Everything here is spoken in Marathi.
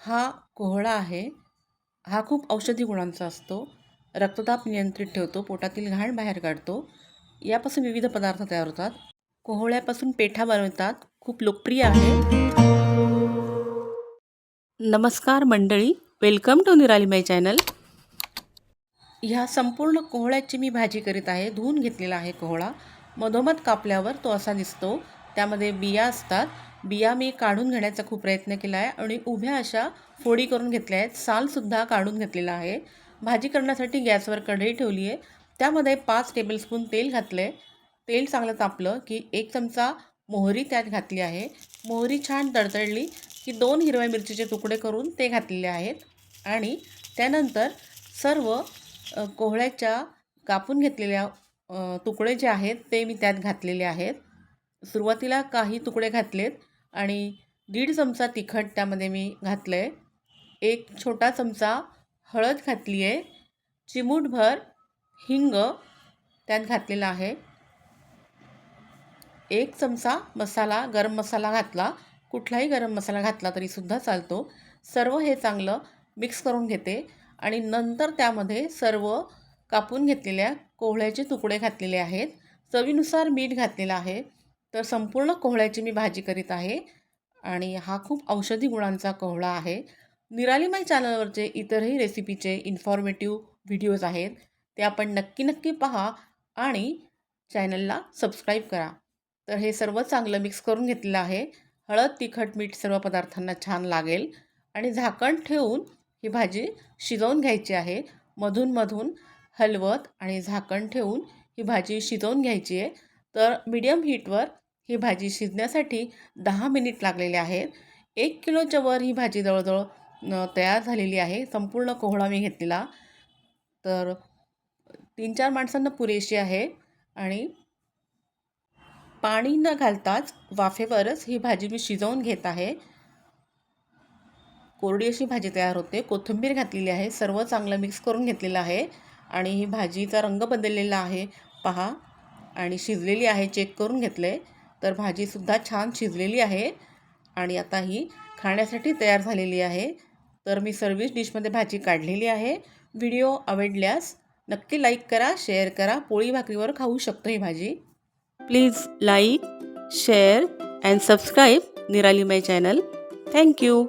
हा कोहळा आहे. हा खूप औषधी गुणांचा असतो. रक्तदाब नियंत्रित ठेवतो पोटातील घाण बाहेर काढतो. यापासून विविध पदार्थ तयार होतात. कोहळ्यापासून पेठा बनवतात. खूप लोकप्रिय आहे. नमस्कार मंडळी. वेलकम टू निराली माय चॅनल. ह्या संपूर्ण कोहळ्याची मी भाजी करीत आहे. धुवून घेतलेला आहे कोहळा. मधोमध कापल्यावर तो असा दिसतो. त्यामध्ये बिया असतात. बिया मी काढून घेण्याचा खूप प्रयत्न केला आहे आणि उभ्या अशा फोडी करून घेतल्या आहेत. सालसुद्धा काढून घेतलेला आहे. भाजी करण्यासाठी गॅसवर कढई ठेवली आहे. त्यामध्ये पाच टेबलस्पून तेल घातलं आहे तेल चांगलं तापलं की एक चमचा मोहरी त्यात घातली आहे. मोहरी छान तडतडली की दोन हिरव्या मिरचीचे तुकडे करून ते घातलेले आहेत. आणि त्यानंतर सर्व कोहळ्याच्या कापून घेतलेल्या तुकडे जे आहेत ते मी त्यात घातलेले आहेत. सुरुवातीला काही तुकडे घातलेत आणि दीड चमचा तिखट त्यामध्ये मी घातलं आहे एक छोटा चमचा हळद घातली आहे चिमूटभर हिंग त्यात घातलेला आहे. एक चमचा मसाला गरम मसाला घातला. कुठलाही गरम मसाला घातला तरीसुद्धा चालतो. सर्व हे चांगलं मिक्स करून घेते आणि नंतर त्यामध्ये सर्व कापून घेतलेल्या कोहळ्याचे तुकडे घातलेले आहेत. चवीनुसार मीठ घातलेलं आहे. तर संपूर्ण कोहळ्याची मी भाजी करीत आहे. आणि हा खूप औषधी गुणांचा कोहळा आहे. निरालीमाई चॅनलवरचे इतरही रेसिपीचे इन्फॉर्मेटिव्ह व्हिडिओज आहेत. ते आपण नक्की नक्की पहा आणि चॅनलला सबस्क्राईब करा. तर हे सर्व चांगलं मिक्स करून घेतलेलं आहे. हळद तिखट मीठ सर्व पदार्थांना छान लागेल. आणि झाकण ठेवून ही भाजी शिजवून घ्यायची आहे. मधून मधून हलवत आणि झाकण ठेवून ही भाजी शिजवून घ्यायची आहे. तर मीडियम हीटवर ही भाजी शिजण्यासाठी दहा मिनिट लागलेले आहेत. एक किलोच्या वर ही भाजी जवळजवळ तयार झालेली आहे. संपूर्ण कोहळा मी घेतलेला. तर तीन चार माणसांना पुरेशी आहे आणि पाणी न घालताच वाफेवरच ही भाजी मी शिजवून घेत आहे. कोरडी अशी भाजी तयार होते. कोथिंबीर घातलेली आहे. सर्व चांगलं मिक्स करून घेतलेलं आहे आणि ही भाजीचा रंग बदललेला आहे. पहा. आणि शिजलेली आहे चेक करून घेतले. तर भाजीसुद्धा छान शिजलेली आहे आणि आता ही खाण्यासाठी तयार झालेली आहे. तर मी सर्विस डिशमध्ये भाजी काढलेली आहे. व्हिडिओ आवडल्यास नक्की लाईक करा शेअर करा. पोळी भाकरीवर खाऊ शकतो ही भाजी. Please like share and subscribe Nirali my channel thank you